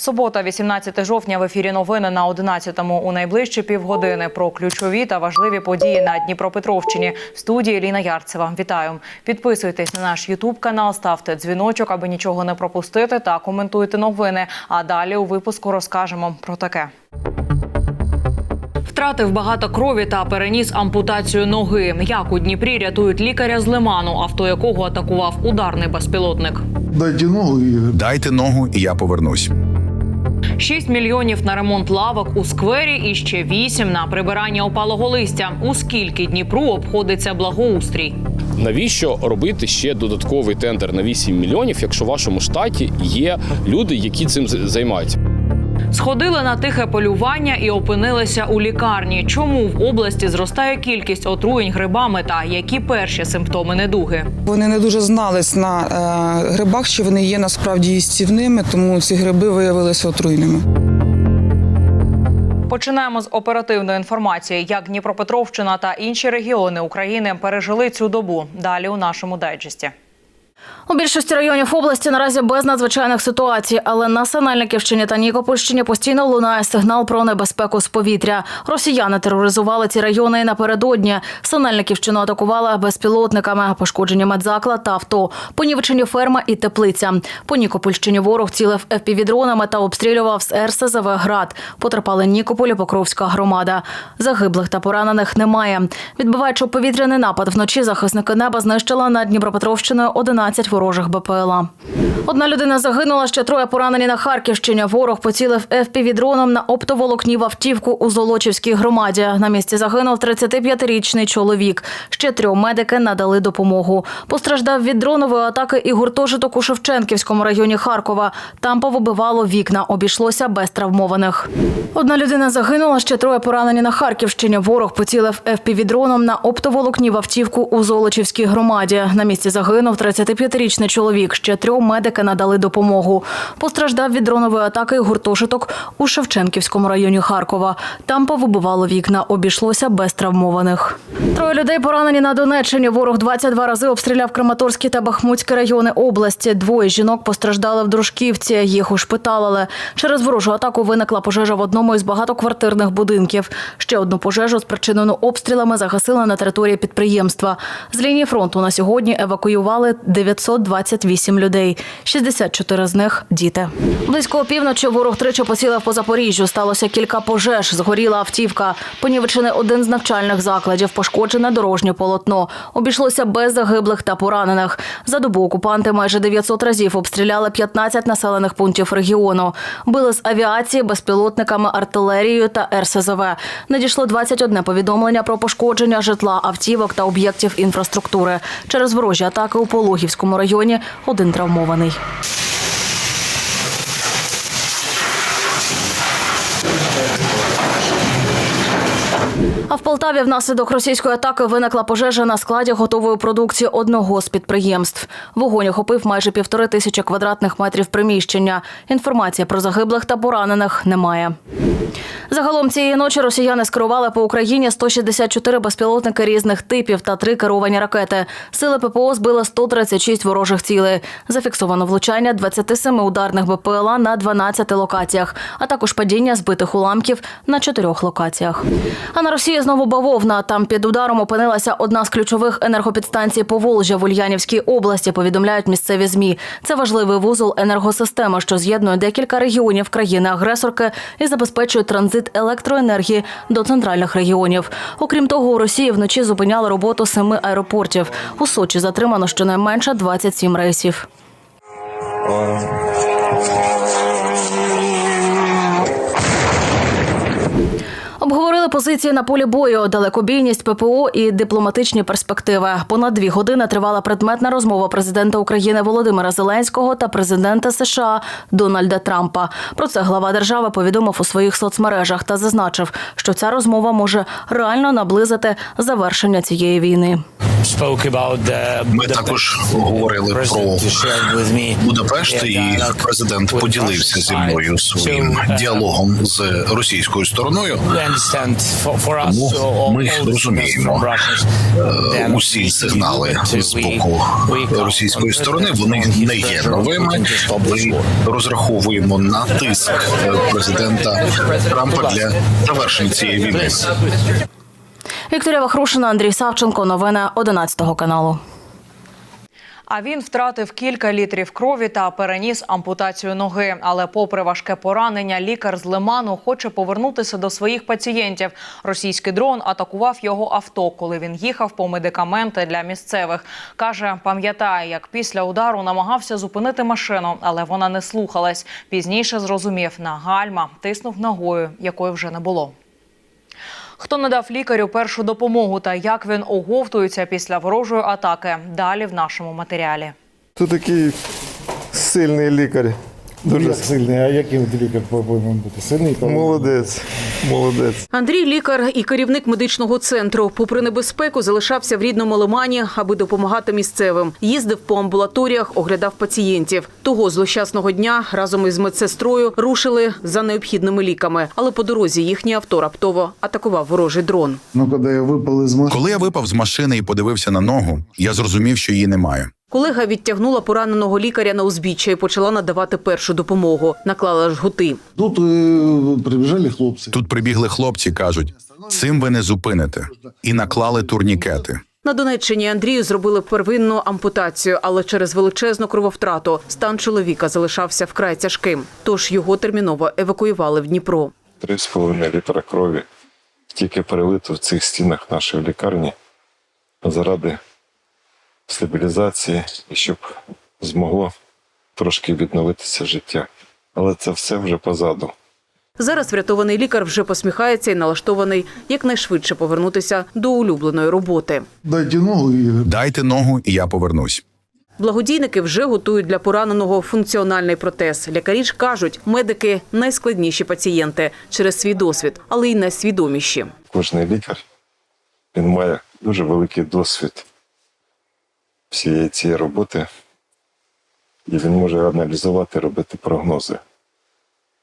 Субота, 18 жовтня. В ефірі новини на 11-му. У найближчі півгодини про ключові та важливі події на Дніпропетровщині. В студії Ліна Ярцева. Вітаю. Підписуйтесь на наш Ютуб канал, ставте дзвіночок, аби нічого не пропустити, та коментуйте новини. А далі у випуску розкажемо про таке. Втратив багато крові та переніс ампутацію ноги. Як у Дніпрі рятують лікаря з лиману, авто якого атакував ударний безпілотник. Дайте ногу і Дайте ногу, і я повернусь. 6 мільйонів на ремонт лавок у сквері і ще 8 на прибирання опалого листя. У скільки Дніпру обходиться благоустрій? Навіщо робити ще додатковий тендер на 8 мільйонів, якщо в вашому штаті є люди, які цим займаються? Сходили на тихе полювання і опинилися у лікарні. Чому в області зростає кількість отруєнь грибами та які перші симптоми недуги? Вони не дуже знались на е, грибах, що вони є насправді їстівними, тому ці гриби виявилися отруйними. Починаємо з оперативної інформації, як Дніпропетровщина та інші регіони України пережили цю добу. Далі у нашому дайджесті. У більшості районів області наразі без надзвичайних ситуацій, але на Синельниківщині та Нікопольщині постійно лунає сигнал про небезпеку з повітря. Росіяни тероризували ці райони і напередодні. Синельниківщину атакували безпілотниками, пошкоджені медзаклад та авто, понівечені ферма і теплиця. По Нікопольщині ворог цілив ФПВ-дронами та обстрілював з РСЗВ «Град». Потерпали Нікополь і Покровська громада. Загиблих та поранених немає. Відбиваючи повітряний напад вночі, захисники неба знищили над Дніпропетровщиною 11 ворожих БПЛА. Одна людина загинула, ще троє поранені на Харківщині. Ворог поцілив FPV-дроном на оптоволокнів автівку у Золочівській громаді. На місці загинув 35-річний чоловік. Ще трьом медики надали допомогу. Постраждав від дронової атаки і гуртожиток у Шевченківському районі Харкова. Там повибивало вікна. Обійшлося без травмованих. Одна людина загинула, ще троє поранені на Харківщині. Ворог поцілив FPV-дроном на оптоволокнів автівку у Золочівській громаді. На місці загинув 35-річний чоловік. Ще трьом медики надали допомогу. Постраждав від дронової атаки і гуртожиток у Шевченківському районі Харкова. Там повибивало вікна. Обійшлося без травмованих. Троє людей поранені на Донеччині. Ворог 22 рази обстріляв Краматорський та Бахмутський райони області. Двоє жінок постраждали в Дружківці. Їх ушпиталили. Через ворожу атаку виникла пожежа в одному із багатоквартирних будинків. Ще одну пожежу, спричинену обстрілами, загасили на території підприємства. З лінії фронту на сьогодні евакуювали 928 людей. 64 з них діти. Близько опівночі ворог тричі поцілив по Запоріжжю. Сталося кілька пожеж. Згоріла автівка. Понівечений один з навчальних закладів. Пошкоджене дорожнє полотно. Обійшлося без загиблих та поранених. За добу окупанти майже 900 разів обстріляли 15 населених пунктів регіону. Били з авіації, безпілотниками, артилерією та РСЗВ. Надійшло 21 повідомлення про пошкодження житла, автівок та об'єктів інфраструктури. Через ворожі атаки у Пологівському районі один травмований. Полтаві внаслідок російської атаки виникла пожежа на складі готової продукції одного з підприємств. Вогонь охопив майже півтори тисячі квадратних метрів приміщення. Інформації про загиблих та поранених немає. Загалом цієї ночі росіяни скерували по Україні 164 безпілотники різних типів та три керовані ракети. Сили ППО збили 136 ворожих цілей. Зафіксовано влучання 27 ударних БПЛА на 12 локаціях, а також падіння збитих уламків на чотирьох локаціях. А на Росії знову бавовна. Там під ударом опинилася одна з ключових енергопідстанцій Поволжя в Ульянівській області. Повідомляють місцеві змі. Це важливий вузол енергосистеми, що з'єднує декілька регіонів країни-агресорки і забезпечує транзит електроенергії до центральних регіонів. Окрім того, у Росії вночі зупиняли роботу семи аеропортів. У Сочі затримано щонайменше 27 рейсів. Позиції на полі бою, далекобійність ППО і дипломатичні перспективи. Понад дві години тривала предметна розмова президента України Володимира Зеленського та президента США Дональда Трампа. Про це глава держави повідомив у своїх соцмережах та зазначив, що ця розмова може реально наблизити завершення цієї війни. Spoke about the Ми також говорили про Будапешт, і президент поділився зі мною своїм діалогом з російською стороною. Тому ми розуміємо, е, усі сигнали з боку російської сторони вони не є новими. Ми розраховуємо на тиск е, президента Трампа для завершення цієї війни. Вікторія Вахрушина, Андрій Савченко. Новини 11 каналу. А він втратив кілька літрів крові та переніс ампутацію ноги. Але, попри важке поранення, лікар з Лиману хоче повернутися до своїх пацієнтів. Російський дрон атакував його авто, коли він їхав по медикаменти для місцевих. каже, пам'ятає, як після удару намагався зупинити машину, але вона не слухалась. Пізніше зрозумів на гальма, тиснув ногою, якої вже не було. Хто надав лікарю першу допомогу та як він оговтується після ворожої атаки? Далі в нашому матеріалі. Це такий сильний лікар. Дуже Дуже сильний, а яким лікар повинен бути? Сильний повинен молодець. Молодець. Андрій лікар і керівник медичного центру. Попри небезпеку, залишався в рідному Лимані, аби допомагати місцевим. Їздив по амбулаторіях, оглядав пацієнтів. Того злощасного дня разом із медсестрою рушили за необхідними ліками. Але по дорозі їхнє авто раптово атакував ворожий дрон. Ну, коли я випав із машини, Коли я випав з машини і подивився на ногу, я зрозумів, що її немає. Колега відтягнула пораненого лікаря на узбіччя і почала надавати першу допомогу. Наклала жгути. тут е, прибіжали хлопці. Тут прибігли хлопці, кажуть: цим ви не зупините, і наклали турнікети. На Донеччині Андрію зробили первинну ампутацію, але через величезну крововтрату стан чоловіка залишався вкрай тяжким. Тож його терміново евакуювали в Дніпро. 3,5 літра крові тільки перелито в цих стінах нашої лікарні заради стабілізації і щоб змогло трошки відновитися життя. Але це все вже позаду. Зараз врятований лікар вже посміхається і налаштований якнайшвидше повернутися до улюбленої роботи. Дайте ногу і Дайте ногу, і я повернусь. Благодійники вже готують для пораненого функціональний протез. Лікарі ж кажуть, медики найскладніші пацієнти через свій досвід, але й найсвідоміші. Кожний лікар він має дуже великий досвід всієї цієї роботи, і він може аналізувати, робити прогнози.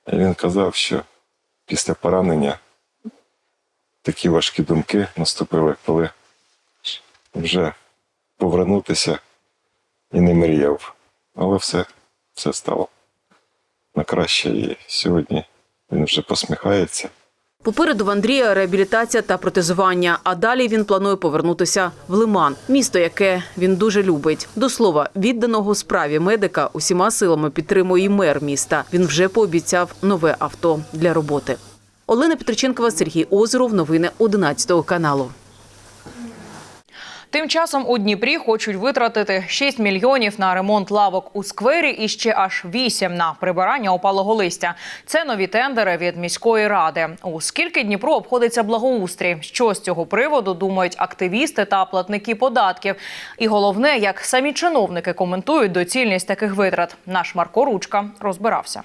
І він казав, що після поранення такі важкі думки наступили, коли вже повернутися і не мріяв. Але все, все стало на краще. І сьогодні він вже посміхається. Попереду в Андрія реабілітація та протезування. А далі він планує повернутися в Лиман, місто, яке він дуже любить. До слова, відданого справі медика усіма силами підтримує і мер міста. Він вже пообіцяв нове авто для роботи. Олена Петриченкова, Сергій Озеров. Новини 11 каналу. Тим часом у Дніпрі хочуть витратити 6 мільйонів на ремонт лавок у сквері і ще аж 8 на прибирання опалого листя. Це нові тендери від міської ради. У скільки Дніпро обходиться благоустрій? Що з цього приводу думають активісти та платники податків? І головне, як самі чиновники коментують доцільність таких витрат. Наш Марко Ручка розбирався.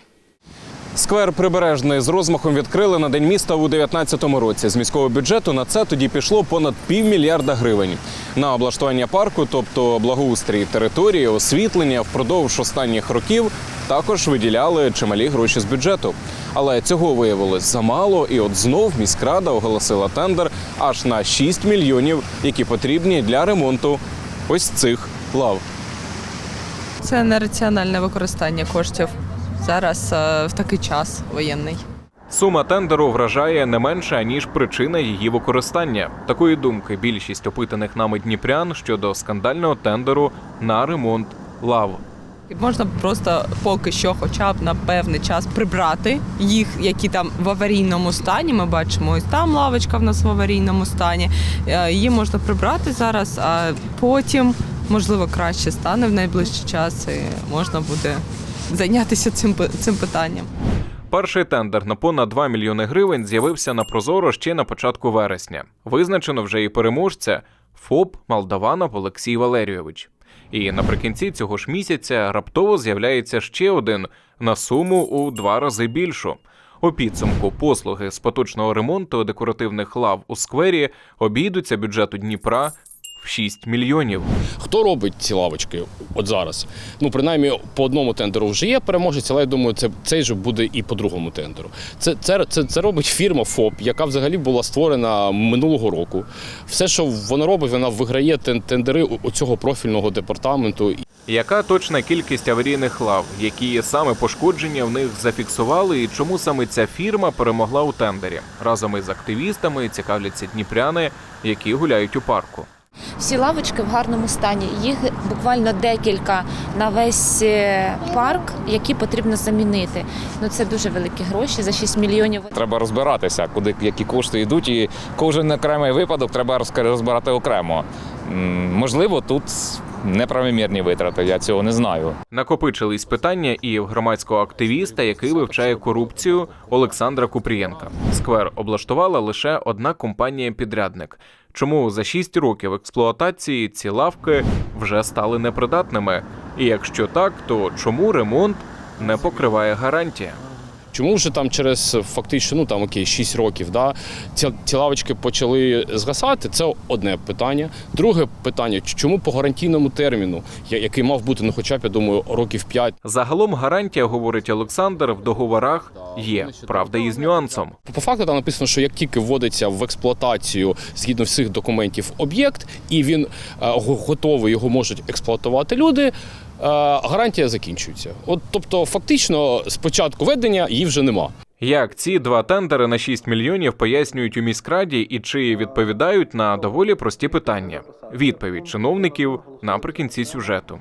Сквер прибережний з розмахом відкрили на день міста у 2019 році. З міського бюджету на це тоді пішло понад півмільярда гривень. На облаштування парку, тобто благоустрій території, освітлення впродовж останніх років також виділяли чималі гроші з бюджету. Але цього виявилось замало, і от знов міськрада оголосила тендер аж на 6 мільйонів, які потрібні для ремонту ось цих лав. Це нераціональне використання коштів зараз е, в такий час воєнний. Сума тендеру вражає не менше ніж причина її використання. Такої думки більшість опитаних нами дніпрян щодо скандального тендеру на ремонт лав. Можна просто поки що, хоча б на певний час прибрати їх, які там в аварійному стані. Ми бачимо, ось там лавочка в нас в аварійному стані. Е, Її можна прибрати зараз, а потім, можливо, краще стане в найближчий час і можна буде зайнятися цим, цим питанням. Перший тендер на понад 2 мільйони гривень з'явився на Прозоро ще на початку вересня. Визначено вже і переможця ФОП Молдаванов Олексій Валерійович. І наприкінці цього ж місяця раптово з'являється ще один на суму у два рази більшу. У підсумку послуги з поточного ремонту декоративних лав у сквері обійдуться бюджету Дніпра в 6 мільйонів. Хто робить ці лавочки от зараз? Ну, принаймні, по одному тендеру вже є переможець, але я думаю, це цей же буде і по другому тендеру. Це, це, це, це робить фірма ФОП, яка взагалі була створена минулого року. Все, що вона робить, вона виграє тендери у- цього профільного департаменту. Яка точна кількість аварійних лав, які саме пошкодження в них зафіксували, і чому саме ця фірма перемогла у тендері? Разом із активістами цікавляться дніпряни, які гуляють у парку. Всі лавочки в гарному стані. Їх буквально декілька на весь е, парк, які потрібно замінити. Ну це дуже великі гроші за 6 мільйонів. Треба розбиратися, куди які кошти йдуть, і кожен окремий випадок треба розбирати окремо. Можливо, тут неправомірні витрати, я цього не знаю. Накопичились питання і громадського активіста, який вивчає корупцію Олександра Купрієнка. Сквер облаштувала лише одна компанія-підрядник. Чому за 6 років експлуатації ці лавки вже стали непридатними? І якщо так, то чому ремонт не покриває гарантія? Чому вже там через фактично, ну там окей, 6 років, да, ці, ці лавочки почали згасати? Це одне питання. Друге питання: чому по гарантійному терміну, який мав бути, ну хоча б я думаю, років 5, Загалом гарантія, говорить Олександр, в договорах є. Правда, із нюансом. По факту там написано, що як тільки вводиться в експлуатацію згідно всіх документів об'єкт, і він е, готовий, його можуть експлуатувати люди. Е, Гарантія закінчується. От тобто, фактично, з початку ведення її вже нема. Як ці два тендери на 6 мільйонів пояснюють у міськраді і чи відповідають на доволі прості питання? Відповідь чиновників наприкінці сюжету.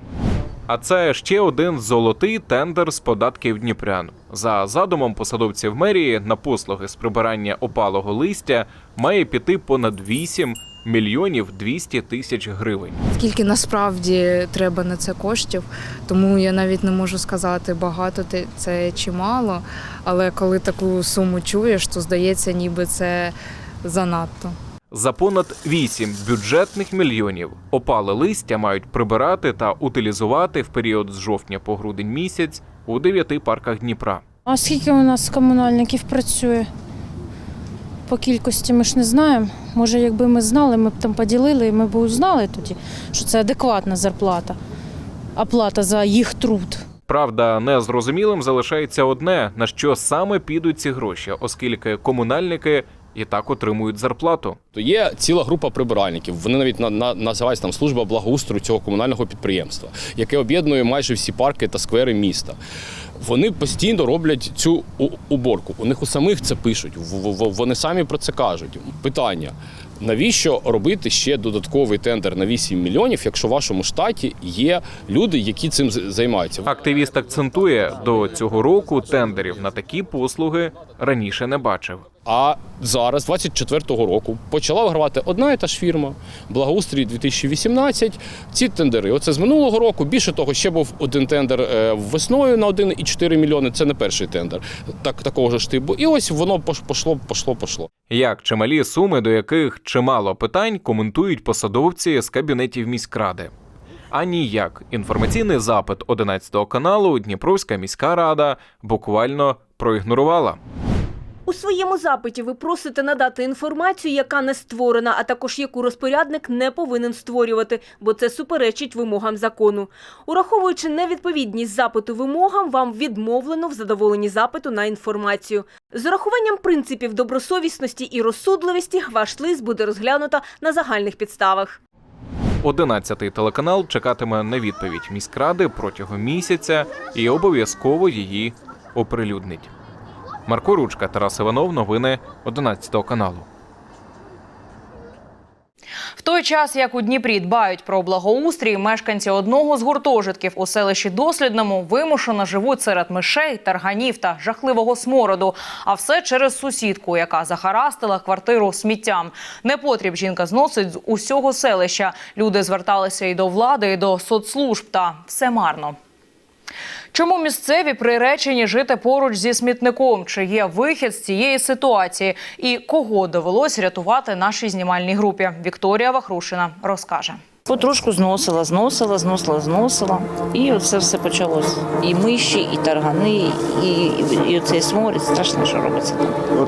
А це ще один золотий тендер з податків Дніпрян. За задумом посадовців мерії на послуги з прибирання опалого листя має піти понад 8 мільйонів 200 тисяч гривень. Скільки насправді треба на це коштів, тому я навіть не можу сказати багато це чи мало. Але коли таку суму чуєш, то здається, ніби це занадто. За понад 8 бюджетних мільйонів опале листя мають прибирати та утилізувати в період з жовтня по грудень місяць у дев'яти парках Дніпра. А скільки у нас комунальників працює? По кількості ми ж не знаємо. Може, якби ми знали, ми б там поділили, і ми б узнали тоді, що це адекватна зарплата, оплата за їх труд. Правда, незрозумілим залишається одне, на що саме підуть ці гроші, оскільки комунальники і так отримують зарплату. То є ціла група прибиральників. Вони навіть на, на називаються там служба благоустрою цього комунального підприємства, яке об'єднує майже всі парки та сквери міста. Вони постійно роблять цю уборку. У них у самих це пишуть. Вони самі про це кажуть. Питання: навіщо робити ще додатковий тендер на 8 мільйонів, якщо в вашому штаті є люди, які цим займаються? Активіст акцентує, до цього року тендерів на такі послуги раніше не бачив. А зараз, 24-го року, почала вигравати одна і та ж фірма Благоустрій 2018. Ці тендери. Оце з минулого року. Більше того, ще був один тендер е, весною на 1,4 мільйони. Це не перший тендер. Так такого ж типу. І ось воно пош- пошло, пошло, пошло. Як чималі суми, до яких чимало питань коментують посадовці з кабінетів міськради. А ніяк інформаційний запит 11 каналу Дніпровська міська рада буквально проігнорувала. У своєму запиті ви просите надати інформацію, яка не створена, а також яку розпорядник не повинен створювати, бо це суперечить вимогам закону. Ураховуючи невідповідність запиту вимогам, вам відмовлено в задоволенні запиту на інформацію. З урахуванням принципів добросовісності і розсудливості ваш лист буде розглянуто на загальних підставах. 11-й телеканал чекатиме на відповідь міськради протягом місяця і обов'язково її оприлюднить. Марко Ручка, Тарас Іванов, новини 11 каналу. В той час, як у Дніпрі дбають про благоустрій, мешканці одного з гуртожитків у селищі Дослідному вимушено живуть серед мишей, тарганів та жахливого смороду. А все через сусідку, яка захарастила квартиру сміттям. Непотріб жінка зносить з усього селища. Люди зверталися і до влади, і до соцслужб, та все марно. Чому місцеві приречені жити поруч зі смітником? Чи є вихід з цієї ситуації? І кого довелось рятувати нашій знімальній групі? Вікторія Вахрушина розкаже. Потрошку зносила, зносила, зносила, зносила. І оце все почалось. І миші, і таргани, і, і, і оцей сморід. Страшно, що робиться.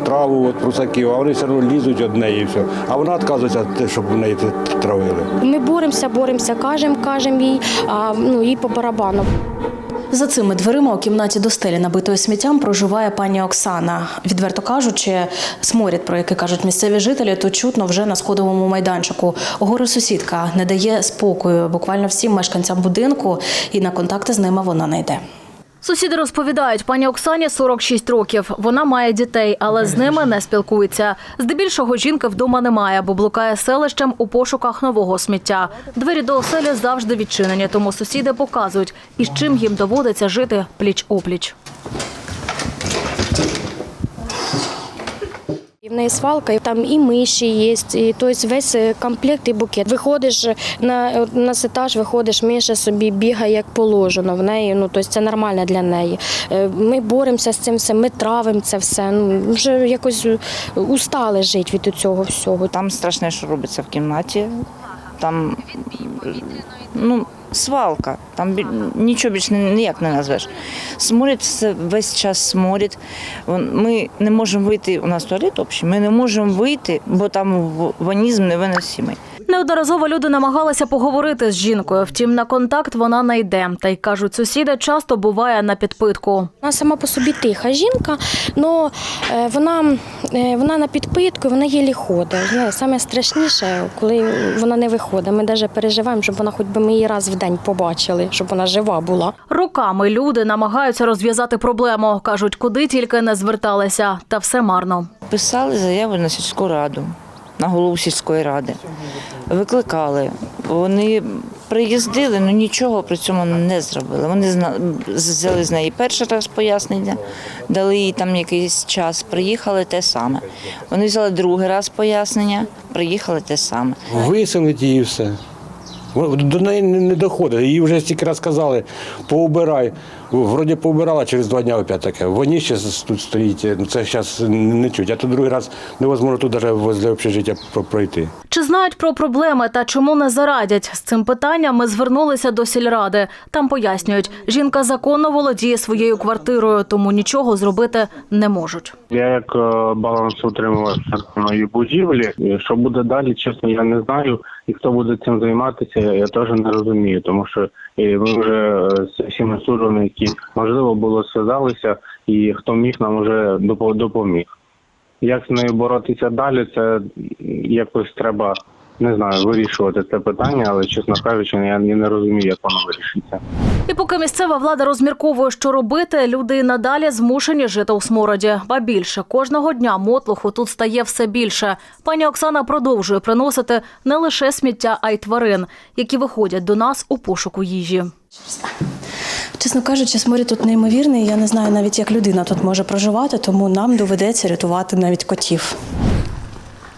Траву, от прусаків, а вони все одно лізуть од неї і все. А вона відказується, щоб в неї це травили. Ми боремося, боремося, кажемо, кажемо їй, а ну їй по барабану. За цими дверима у кімнаті до стелі, набитої сміттям, проживає пані Оксана. Відверто кажучи, сморід, про який кажуть місцеві жителі, то чутно вже на сходовому майданчику. Гори сусідка не дає спокою буквально всім мешканцям будинку, і на контакти з ними вона не йде. Сусіди розповідають, пані Оксані 46 років. Вона має дітей, але з ними не спілкується. Здебільшого жінки вдома немає, бо блукає селищем у пошуках нового сміття. Двері до оселі завжди відчинені, тому сусіди показують, із чим їм доводиться жити пліч-опліч. І в неї свалка, і там і миші є, і тобто весь комплект і букет. Виходиш на, на етаж, виходиш, миша собі бігає як положено. В неї, ну тобто це нормально для неї. Е, Ми боремося з цим всім, ми травимо це все. Ну вже якось устали жити від цього всього. Там страшне, що робиться в кімнаті. Там ну, свалка, там нічого більше ніяк не назвеш. Сморід все весь час сморід. Ми не можемо вийти, у нас туалет общий, ми не можемо вийти, бо там ванізм невиносимий. Неодноразово люди намагалися поговорити з жінкою, втім на контакт вона не йде. Та й кажуть, сусіди часто буває на підпитку. Вона сама по собі тиха жінка, але вона, е, вона на підпитку, вона єлі ходить. Саме страшніше, коли вона не виходить. Ми навіть переживаємо, щоб вона хоч би ми її раз в день побачили, щоб вона жива була. Роками люди намагаються розв'язати проблему. кажуть, куди тільки не зверталися, та все марно. Писали заяву на сільську раду, на голову сільської ради. Викликали. Вони приїздили, але нічого при цьому не зробили. Вони взяли з неї перший раз пояснення, дали їй там якийсь час, приїхали те саме. Вони взяли другий раз пояснення, приїхали те саме. Виселить її все. До неї не доходить. Їй вже стільки раз сказали, поубирай. Вроді поубирала, через два дні опять таке. Вони ще тут стоїть, це зараз не чуть. А то другий раз невозможно тут навіть возле общежиття про- пройти. Чи знають про проблеми та чому не зарадять? З цим питанням ми звернулися до сільради. Там пояснюють, жінка законно володіє своєю квартирою, тому нічого зробити не можуть. Я як е, балансоутримувач церковної будівлі. Що буде далі, чесно, я не знаю. І хто буде цим займатися, я теж не розумію, тому що е, ми вже е, з всіми службами, які можливо було зв'язалися, і хто міг нам вже допо- допоміг. Як з нею боротися далі, це якось треба не знаю, вирішувати це питання, але чесно кажучи, я не розумію, як воно вирішиться. І поки місцева влада розмірковує, що робити, люди надалі змушені жити у смороді. Ба більше кожного дня мотлуху тут стає все більше. Пані Оксана продовжує приносити не лише сміття, а й тварин, які виходять до нас у пошуку їжі. Чесно кажучи, сморід тут неймовірний. Я не знаю навіть, як людина тут може проживати, тому нам доведеться рятувати навіть котів.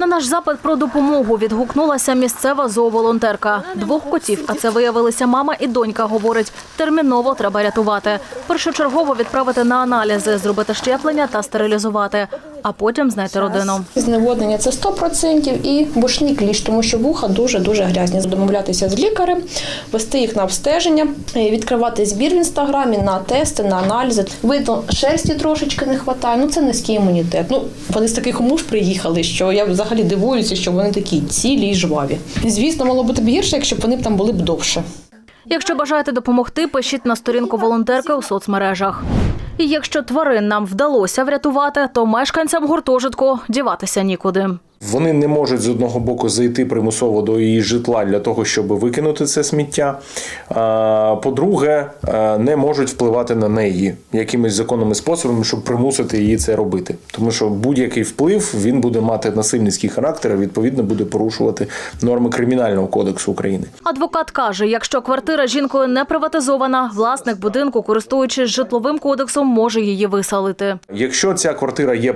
На наш запит про допомогу відгукнулася місцева зооволонтерка. Двох котів, а це виявилися мама і донька, говорить, терміново треба рятувати. Першочергово відправити на аналізи, зробити щеплення та стерилізувати, а потім знайти родину. Зневоднення це 100% і бушний кліщ, тому що вуха дуже-дуже грязні. Домовлятися з лікарем, вести їх на обстеження, е, відкривати збір в інстаграмі на тести, на аналізи. Видно, шерсті трошечки не вистачає. Ну це низький імунітет. Ну вони з таких умов приїхали, що я взагалі дивуюся, що вони такі цілі і жваві. Звісно, мало бути б гірше, якщо б вони б там були б довше. Якщо бажаєте допомогти, пишіть на сторінку волонтерки у соцмережах. І якщо тварин нам вдалося врятувати, то мешканцям гуртожитку діватися нікуди. Вони не можуть з одного боку зайти примусово до її житла для того, щоб викинути це сміття. По-друге, е, не можуть впливати на неї якимись законними способами, щоб примусити її це робити. Тому що будь-який вплив він буде мати насильницький характер, і відповідно буде порушувати норми кримінального кодексу України. Адвокат каже, якщо квартира жінкою не приватизована, власник будинку, користуючись житловим кодексом, може її виселити. Якщо ця квартира є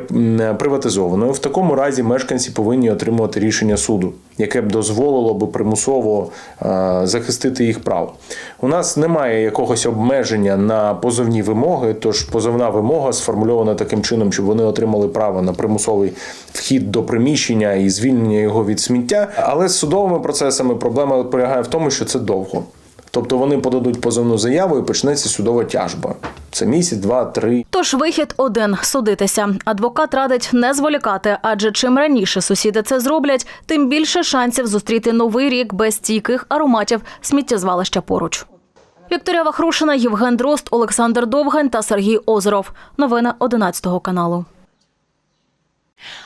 приватизованою, в такому разі мешканці повинні отримувати рішення суду, яке б дозволило би примусово е, захистити їх право. У нас немає якогось обмеження на позовні вимоги, тож позовна вимога сформульована таким чином, щоб вони отримали право на примусовий вхід до приміщення і звільнення його від сміття. Але з судовими процесами проблема полягає в тому, що це довго. Тобто вони подадуть позовну заяву і почнеться судова тяжба. Це місяць, два, три. Тож вихід один судитися. Адвокат радить не зволікати, адже чим раніше сусіди це зроблять, тим більше шансів зустріти новий рік без стійких ароматів сміттєзвалища поруч. Вікторія Вахрушина, Євген Дрозд, Олександр Довгань та Сергій Озеров. Новини 11 каналу.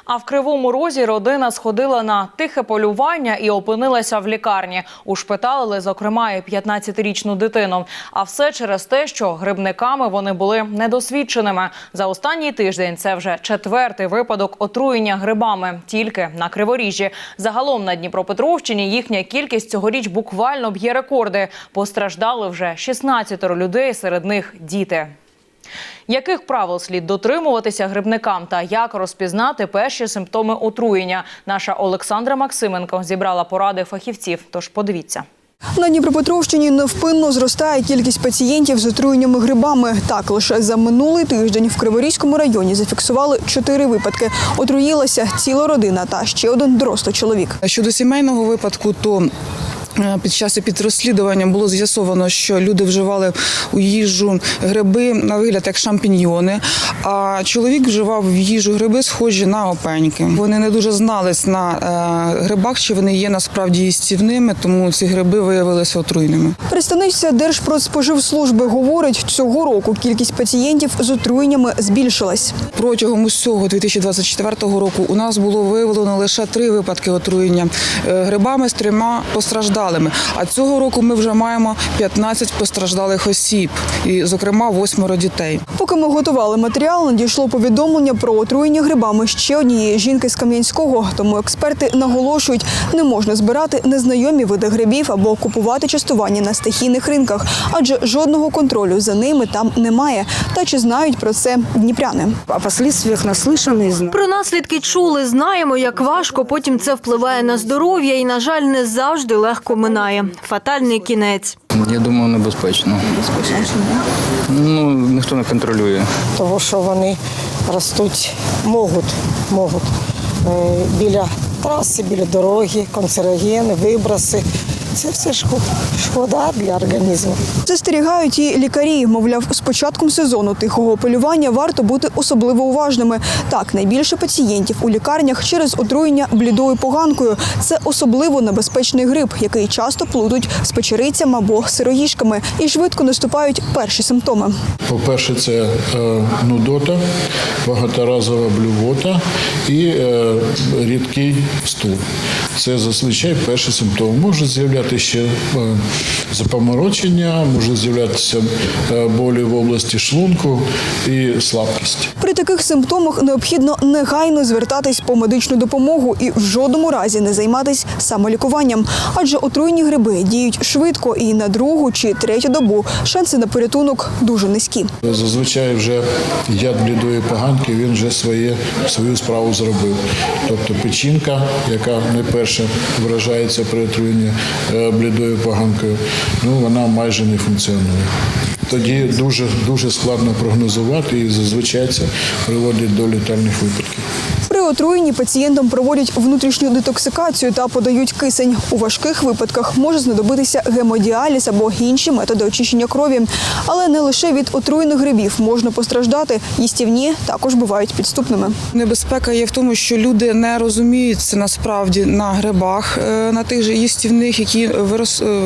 А в Кривому Розі родина сходила на тихе полювання і опинилася в лікарні. Ушпиталили, зокрема, і 15-річну дитину. А все через те, що грибниками вони були недосвідченими. За останній тиждень це вже четвертий випадок отруєння грибами тільки на Криворіжжі. Загалом на Дніпропетровщині їхня кількість цьогоріч буквально б'є рекорди. Постраждали вже 16 людей, серед них діти. Яких правил слід дотримуватися грибникам та як розпізнати перші симптоми отруєння? Наша Олександра Максименко зібрала поради фахівців. Тож подивіться. На Дніпропетровщині невпинно зростає кількість пацієнтів з отруєннями грибами. Так, лише за минулий тиждень в Криворізькому районі зафіксували чотири випадки. Отруїлася ціла родина та ще один дорослий чоловік. Щодо сімейного випадку, то під час підрозслідування було з'ясовано, що люди вживали у їжу гриби на вигляд як шампіньйони, а чоловік вживав в їжу гриби, схожі на опеньки. Вони не дуже знались на е, грибах, чи вони є насправді їстівними, тому ці гриби виявилися отруйними. Представниця Держпродспоживслужби говорить, цього року кількість пацієнтів з отруєннями збільшилась. Протягом усього 2024 року у нас було виявлено лише три випадки отруєння е, грибами з трьома постраждалими. А цього року ми вже маємо 15 постраждалих осіб, і, зокрема, восьмеро дітей. Поки ми готували матеріал, надійшло повідомлення про отруєння грибами ще однієї жінки з Кам'янського. Тому експерти наголошують, не можна збирати незнайомі види грибів або купувати частування на стихійних ринках, адже жодного контролю за ними там немає. Та чи знають про це дніпряни? О последствиях наслышаны и. Про наслідки чули, знаємо, як важко потім це впливає на здоров'я і, на жаль, не завжди легко минає. Фатальний кінець. Я думаю, небезпечно. Ну, ніхто не контролює. Того, що вони ростуть, можуть, можуть е, біля траси, біля дороги, канцерогени, виброси. Це все шко- шкода для організму. Застерігають і лікарі. Мовляв, з початком сезону тихого полювання варто бути особливо уважними. Так, найбільше пацієнтів у лікарнях через отруєння блідою поганкою. Це особливо небезпечний грип, який часто плутають з печерицями або сироїжками. І швидко наступають перші симптоми. По-перше, це е, нудота, багаторазова блювота і е, рідкий стул. Це зазвичай перші симптоми. Може з'являтися ще е, запоморочення, може з'являтися е, болі в області шлунку і слабкість. При таких симптомах необхідно негайно звертатись по медичну допомогу і в жодному разі не займатись самолікуванням, адже отруйні гриби діють швидко і на другу чи третю добу шанси на порятунок дуже низькі. Зазвичай вже яд блідої поганки він вже своє, свою справу зробив. Тобто печінка, яка найперше вражається при отруєнні е, блідою поганкою, ну вона майже не функціонує. Тоді дуже дуже складно прогнозувати і зазвичай це приводить до літальних випадків. При отруєнні пацієнтам проводять внутрішню детоксикацію та подають кисень. У важких випадках може знадобитися гемодіаліз або інші методи очищення крові. Але не лише від отруєних грибів можна постраждати. Їстівні також бувають підступними. Небезпека є в тому, що люди не розуміються насправді на грибах, е, на тих же їстівних, які е,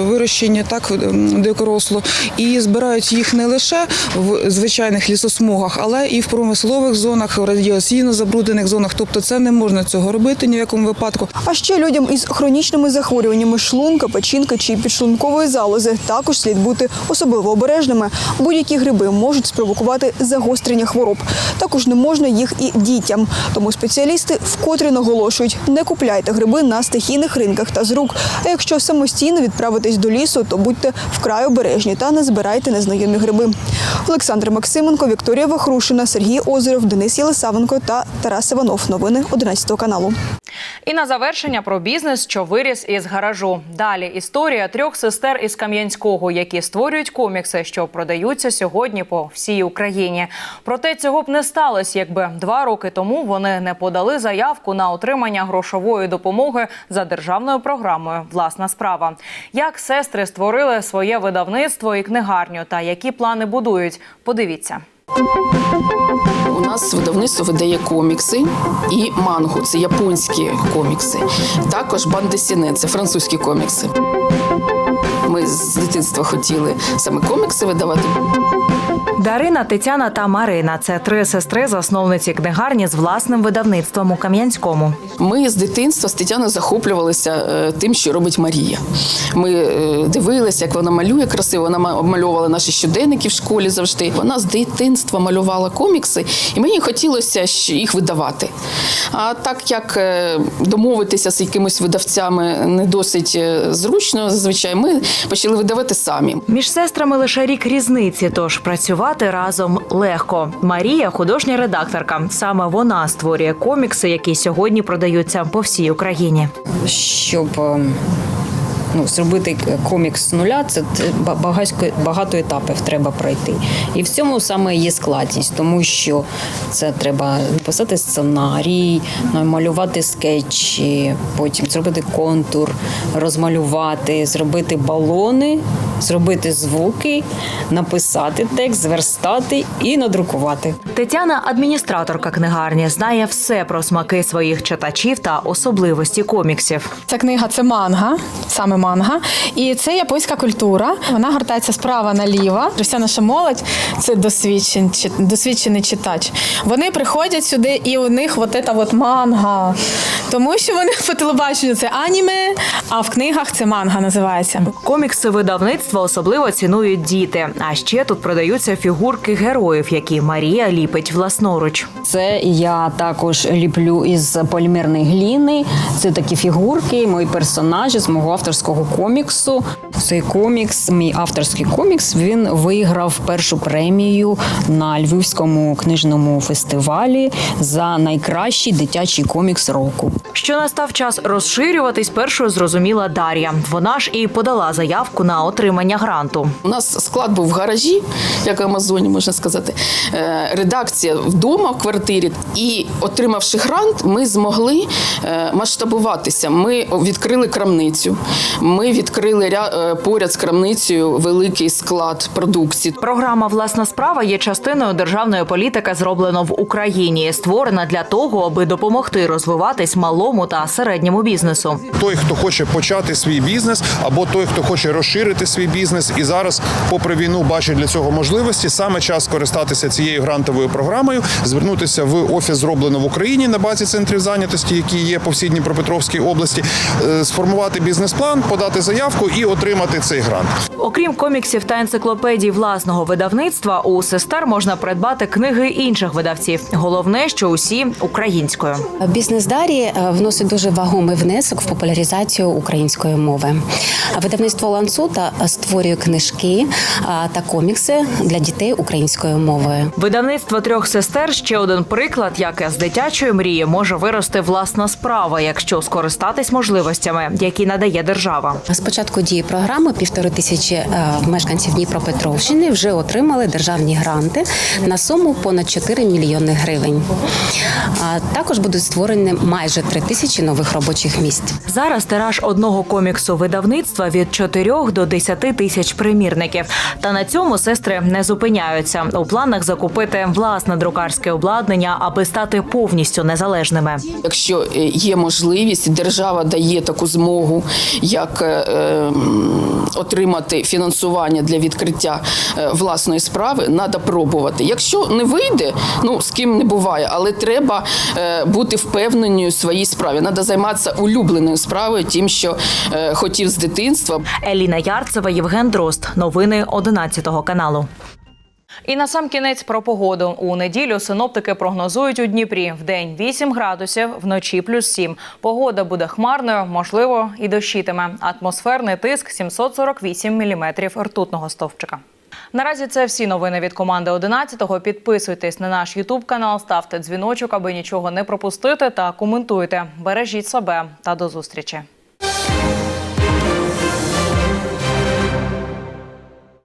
вирощені так дикоросло, і збирають їх не лише в звичайних лісосмугах, але і в промислових зонах, радіаційно забруднених зонах. Тобто це не можна цього робити ні в якому випадку. А ще людям із хронічними захворюваннями шлунка, печінки чи підшлункової залози також слід бути особливо обережними. Будь-які гриби можуть спровокувати загострення хвороб. Також не можна їх і дітям. Тому спеціалісти вкотре наголошують: не купляйте гриби на стихійних ринках та з рук. А якщо самостійно відправитись до лісу, то будьте вкрай обережні та не збирайте незнайомі гриби. Олександр Максименко, Вікторія Вахрушина, Сергій Озеров, Денис Єлисавенко та Тарас Іванов. Новини 11 каналу. І на завершення про бізнес, що виріс із гаражу. Далі історія трьох сестер із Кам'янського, які створюють комікси, що продаються сьогодні по всій Україні. Проте цього б не сталося, якби два роки тому вони не подали заявку на отримання грошової допомоги за державною програмою Власна справа. Як сестри створили своє видавництво і книгарню, та які плани будують? Подивіться. У нас видавництво видає комікси і мангу це японські комікси. Також бандесіне це французькі комікси. Ми з дитинства хотіли саме комікси видавати. Дарина, Тетяна та Марина це три сестри, засновниці книгарні з власним видавництвом у Кам'янському. Ми з дитинства з Тетяною захоплювалися е, тим, що робить Марія. Ми е, дивилися, як вона малює красиво. Вона ма- обмальовувала наші щоденники в школі завжди. Вона з дитинства малювала комікси, і мені хотілося їх видавати. А так як е, домовитися з якимись видавцями не досить зручно, зазвичай ми почали видавати самі. Між сестрами лише рік різниці, тож працювати разом легко. Марія художня редакторка. Саме вона створює комікси, які сьогодні продаються по всій Україні. щоб е, ну, зробити комікс з нуля, це багатько, багато етапів треба пройти. І в цьому саме є складність, тому що це треба написати сценарій, намалювати скетчі, потім зробити контур, розмалювати, зробити балони, зробити звуки, написати текст, зверстати і надрукувати. Тетяна, адміністраторка книгарні, знає все про смаки своїх читачів та особливості коміксів. Ця книга це манга, саме манга, і це японська культура. Вона гортається справа наліво. Вся наша молодь це досвідчений, досвідчений читач. Вони приходять сюди, і у них от ця от манга. Тому що вони по телебаченню це аніме, а в книгах це манга називається. Комікси видавництва особливо цінують діти. А ще тут продаються фігурки героїв, які Марія ліпить власноруч. Це я також ліплю із полімерної гліни. Це такі фігурки, мої персонажі з мого авторського коміксу. Цей комікс, мій авторський комікс, він виграв першу премію на Львівському книжному фестивалі за найкращий дитячий комікс року. Що настав час розширюватись, першою зрозуміла Дар'я. Вона ж і подала заявку на отримання гранту. У нас склад був в гаражі, як в Амазоні можна сказати. Е, Редакція вдома в квартирі. І отримавши грант, ми змогли е, масштабуватися. Ми відкрили крамницю. Ми відкрили е, поряд з крамницею великий склад продукції. Програма Власна справа є частиною державної політики, зроблено в Україні, створена для того, аби допомогти розвиватись малому та середньому бізнесу. той, хто хоче почати свій бізнес, або той, хто хоче розширити свій бізнес, і зараз, попри війну, бачить для цього можливості. Саме час скористатися цією грантовою програмою, звернутися в офіс зроблено в Україні на базі центрів зайнятості, які є по всій Дніпропетровській області, е, сформувати бізнес-план, подати заявку і отримати цей грант. Окрім коміксів та енциклопедій власного видавництва, у сестер можна придбати книги інших видавців. Головне, що усі українською. Бізнес Дарі е, вносить дуже вагомий внесок в популяризацію української мови. Видавництво Ланцута створює книжки е, та комікси для дітей українською мовою. Видавництво трьох сестер ще один приклад, як з дитячої мрії може вирости власна справа, якщо скористатись можливостями, які надає держава. З початку дії програми півтори тисячі е, мешканців Дніпропетровщини вже отримали державні гранти на суму понад 4 мільйони гривень. А також будуть створені майже 3 тисячі нових робочих місць. Зараз тираж одного коміксу видавництва від 4 до 10 тисяч примірників. Та на цьому сестри не зупиняються. У планах закупити власне друкарське обладнання, аби стати повністю незалежними. Якщо е, є можливість, держава дає таку змогу, як е, м, отримати фінансування для відкриття е, власної справи, треба пробувати. Якщо не вийде, ну з ким не буває, але треба е, бути впевненою в своїй справі. Треба займатися улюбленою справою, тим, що е, хотів з дитинства. Еліна Ярцева, Євген Дрозд. Новини 11 каналу. І на сам кінець про погоду. У неділю синоптики прогнозують у Дніпрі в день 8 градусів, вночі плюс 7. Погода буде хмарною, можливо, і дощитиме. Атмосферний тиск 748 міліметрів ртутного стовпчика. Наразі це всі новини від команди 11-го. Підписуйтесь на наш Ютуб канал, ставте дзвіночок, аби нічого не пропустити, та коментуйте. Бережіть себе та до зустрічі.